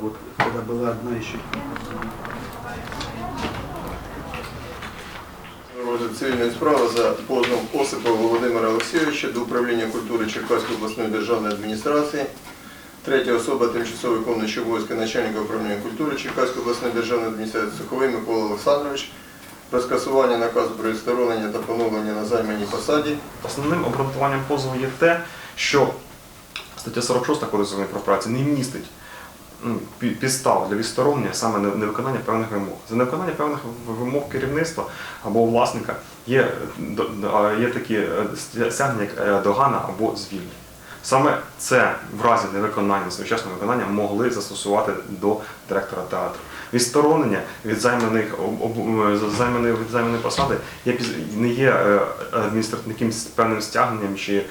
вот, когда была одна еще. Цивільної справи за позовом Осипова Володимира Олексійовича до управління культури Черкаської обласної державної адміністрації. Третя особа тимчасово виконуючий обов'язки начальника управління культури Черкаської обласної державної адміністрації Суховий Микола Олександрович про скасування наказу про відсторонення та поновлення на займаній посаді Основним обґрунтуванням позову є те, що стаття 46 Кодексу про працю не містить ну, підстав для відсторонення саме невиконання певних вимог. За невиконання певних вимог керівництва або власника є, є такі е, стягнення, як е, догана або звільнення. Саме це в разі невиконання, своєчасного виконання могли застосувати до директора театру. Відсторонення від займаних е, займаної від займаної посади є не є адміністративним певним стягненням чи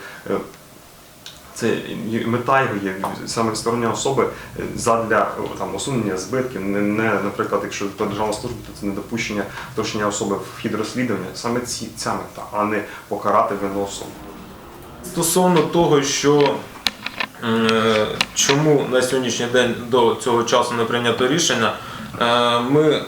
це мета його є саме відсторонення особи е, задля там усунення збитків, не, не наприклад, якщо про державну службу, то це не допущення втручення особи в хід розслідування. Саме ці ця мета, а не покарати вину особу. Стосовно того, що е, чому на сьогоднішній день до цього часу не прийнято рішення, е, ми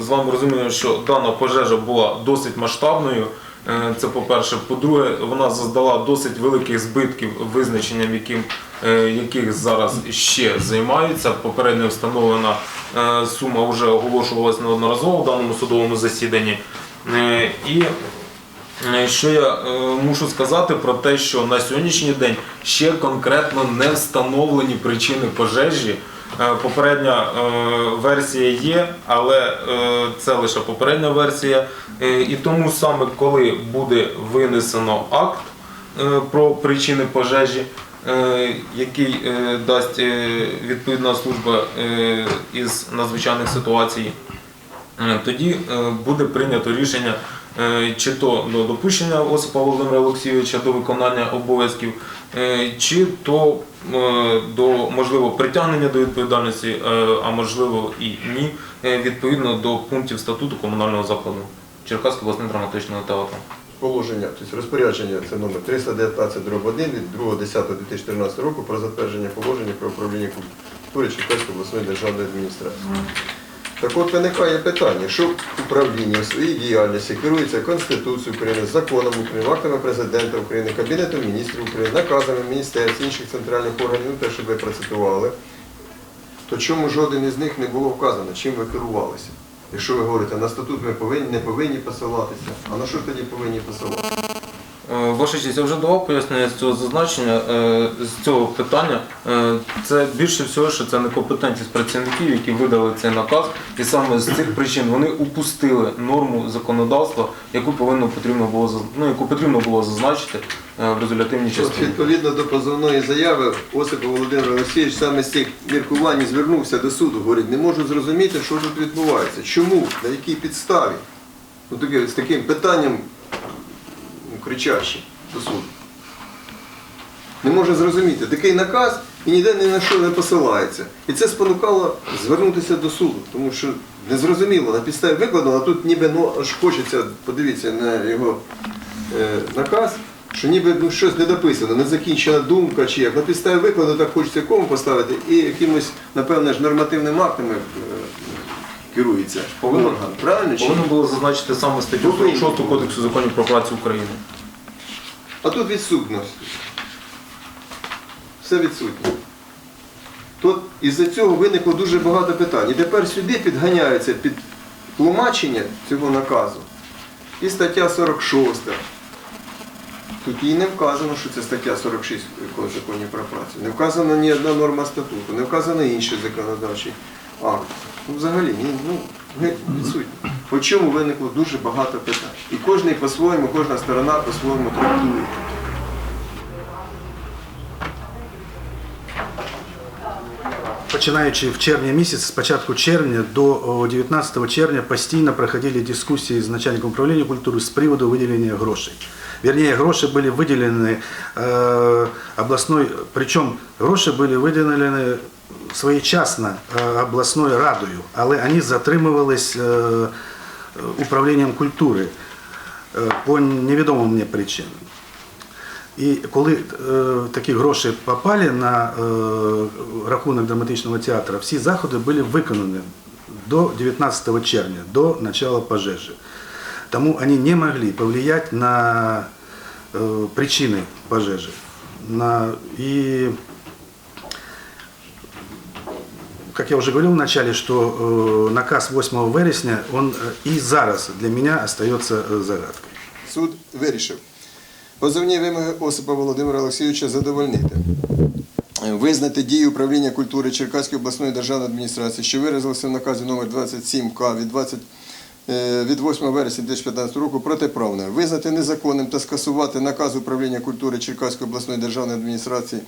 з вами розуміємо, що дана пожежа була досить масштабною. Е, Це по-перше. По-друге, вона заздала досить великих збитків, визначенням яким, е, яких зараз ще займаються. Попередньо встановлена е, сума вже оголошувалась неодноразово в даному судовому засіданні. І Що я мушу сказати про те, що на сьогоднішній день ще конкретно не встановлені причини пожежі. Е, Попередня е, версія є, але е, це лише попередня версія. І тому саме коли буде винесено акт про причини пожежі, який дасть відповідна служба із надзвичайних ситуацій, тоді буде прийнято рішення чи то до допущення Осипа Володимира Олексійовича до виконання обов'язків, е, чи то е, до можливо притягнення до відповідальності, е, а можливо і ні, е, відповідно до пунктів статуту комунального закладу Черкаського обласного драматичного театру. положення, тобто розпорядження, це номер 319 дроб 1 від 2.10.2014 року про затвердження положення про управління культури Черкаської обласної державної адміністрації. Так от виникає питання, що управління в своїй діяльності керується Конституцією України, законом України, актами президента України, Кабінетом міністрів України, наказами міністерств, інших центральних органів, ну те, що ви процитували, то чому жоден із них не було вказано, чим ви керувалися? Якщо ви говорите, на статут ми повинні, не повинні посилатися, а на що тоді повинні посилатися? Е, Ваша честь, я вже давав пояснення з цього зазначення, е, з цього питання. Е, Це більше всього, що це некомпетентність працівників, які видали цей наказ, і саме з цих причин вони упустили норму законодавства, яку повинно потрібно було ну, яку потрібно було зазначити в резолютивній От частині. відповідно до позовної заяви Осип Володимир Олексійович саме з цих міркувань звернувся до суду. Говорить, не можу зрозуміти, що тут відбувається. Чому? На якій підставі? Ну, таке, з таким питанням ну, до суду. Не може зрозуміти. Такий наказ і ніде ні на що не посилається. І це спонукало звернутися до суду, тому що незрозуміло, на підставі викладено, а тут ніби ну, аж хочеться, подивіться на його е, наказ, що ніби ну, щось не дописано, не думка чи як. На підставі викладу так хочеться кому поставити і якимось, напевне ж, нормативними актами е, керується Повинно. орган. Правильно? Чи? ні? Повинно було зазначити саме статтю Повинно. 46 Кодексу законів про працю України. А тут відсутність. Все відсутнє. Тут із-за цього виникло дуже багато питань. І тепер сюди підганяються під тлумачення цього наказу. І стаття 46. Тут їй не вказано, що це стаття 46 законів про працю. Не вказана ні одна норма статуту, не вказано інший законодавчий акт. Ну, взагалі, ні, ну, геть відсутні. По чому виникло дуже багато питань. І кожен по-своєму, кожна сторона по-своєму трактує. Починаючи в червні місяці, з початку червня до 19 червня постійно проходили дискусії з начальником управління культури з приводу виділення грошей. Вернее, гроші були виділені е, обласною, причому гроші були виділені своєчасно е, обласною радою, але вони затримувались е, управлінням культури е, по невідомим мені причинам. І коли такі гроші попали на рахунок драматичного театру, всі заходи були виконані до 19 червня, до начала пожежі. Тому вони не могли повлиять на причины пожежи. На, и, как я уже говорил в начале, что э, наказ 8 вересня, он э, и зараз для меня остается э, загадкой. Суд вирішив позовні вимоги Осипа Володимира Олексійовича задовольнити. Визнати дії управління культури Черкаської обласної державної адміністрації, що виразилося в наказі номер 27 К від 20 е, від 8 вересня 2015 року протиправною. Визнати незаконним та скасувати наказ управління культури Черкаської обласної державної адміністрації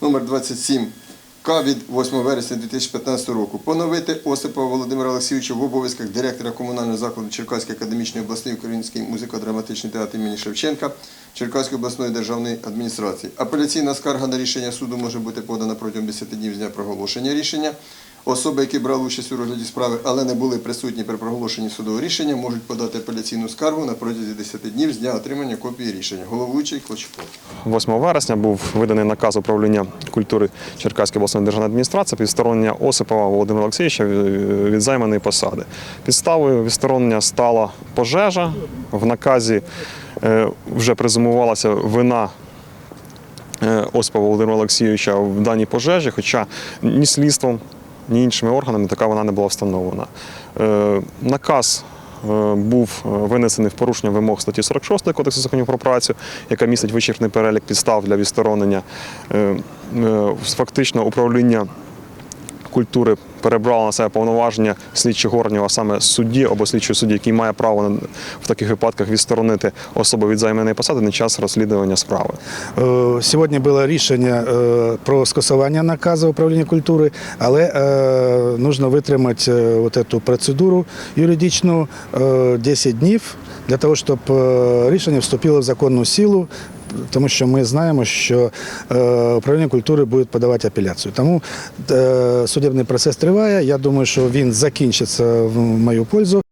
номер 27 К від 8 вересня 2015 року. Поновити Осипа Володимира Олексійовича в обов'язках директора комунального закладу Черкаської академічної обласний український музико-драматичний театр імені Шевченка Черкаської обласної державної адміністрації. Апеляційна скарга на рішення суду може бути подана протягом 10 днів з дня проголошення рішення. Особи, які брали участь у розгляді справи, але не були присутні при проголошенні судового рішення, можуть подати апеляційну скаргу на протязі 10 днів з дня отримання копії рішення. Головуючий Клочков. 8 вересня був виданий наказ управління культури Черкаської обласної державної адміністрації про відсторонення Осипова Володимира Олексійовича від займаної посади. Підставою відсторонення стала пожежа. В наказі вже презумувалася вина е, Осипова Володимира Олексійовича в даній пожежі, хоча ні слідством, ні іншими органами така вона не була встановлена. Е, Наказ е, був е, винесений в порушення вимог статті 46 Кодексу законів про працю, яка містить вичерпний перелік підстав для відсторонення. Е, е, Фактично управління культури перебрало на себе повноваження слідчих органів, а саме судді або слідчого судді, який має право в таких випадках відсторонити особу від займаної посади на час розслідування справи. Е, Сьогодні було рішення е, про скасування наказу управління культури, але витримати е, от эту процедуру юридичну е, 10 днів для того, щоб е, рішення вступило в законну силу. Тому що ми знаємо, що е, управління культури буде подавати апеляцію. Тому е, судебний процес триває. Я думаю, що він закінчиться в мою пользу.